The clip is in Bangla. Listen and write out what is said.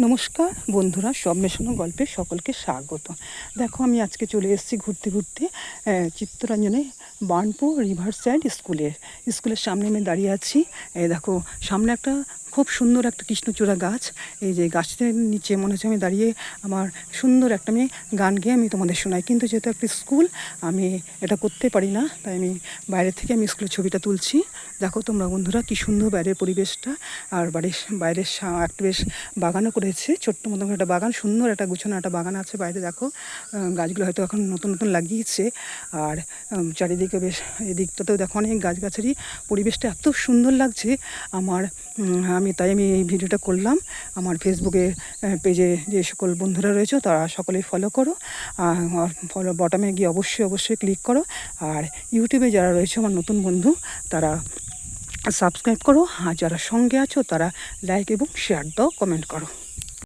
নমস্কার, বন্ধুরা, সব মেশানো গল্পে সকলকে স্বাগত। দেখো, আমি আজকে চলে এসেছি ঘুরতে ঘুরতে চিত্তরঞ্জনে বার্নপুর রিভার সাইড স্কুলের স্কুলের সামনে আমি দাঁড়িয়ে আছি। দেখো, সামনে একটা খুব সুন্দর একটা কৃষ্ণচূড়া গাছ। এই যে গাছের নিচে মনে হচ্ছে আমি দাঁড়িয়ে আমার সুন্দর একটা আমি গান গেয়ে আমি তোমাদের শোনাই। কিন্তু যেহেতু একটা স্কুল, আমি এটা করতে পারি না, তাই আমি বাইরে থেকে আমি স্কুলের ছবিটা তুলছি। দেখো তোমরা বন্ধুরা কি সুন্দর বাইরের পরিবেশটা। আর বাড়ির বাইরের একটা বেশ বাগানও করেছে, ছোট্ট করে একটা বাগান, সুন্দর একটা গুছানো একটা বাগান আছে বাইরে দেখো। গাছগুলো হয়তো এখন নতুন নতুন লাগিয়েছে। আর চারিদিকে বেশ এদিকটাতেও দেখো অনেক গাছগাছালি। পরিবেশটা এত সুন্দর লাগছে। আমার আমি তাই আমি এই ভিডিওটা করলাম। আমার ফেসবুকে পেজে যে সকল বন্ধুরা রয়েছে, তারা সকলেই ফলো করো। আর ফলো বটমে গিয়ে অবশ্যই অবশ্যই ক্লিক করো। আর ইউটিউবে যারা রয়েছে, আমার নতুন বন্ধু, তারা সাবস্ক্রাইব করো আর যারা সঙ্গে আছো তারা লাইক এবং শেয়ার দাও কমেন্ট করো।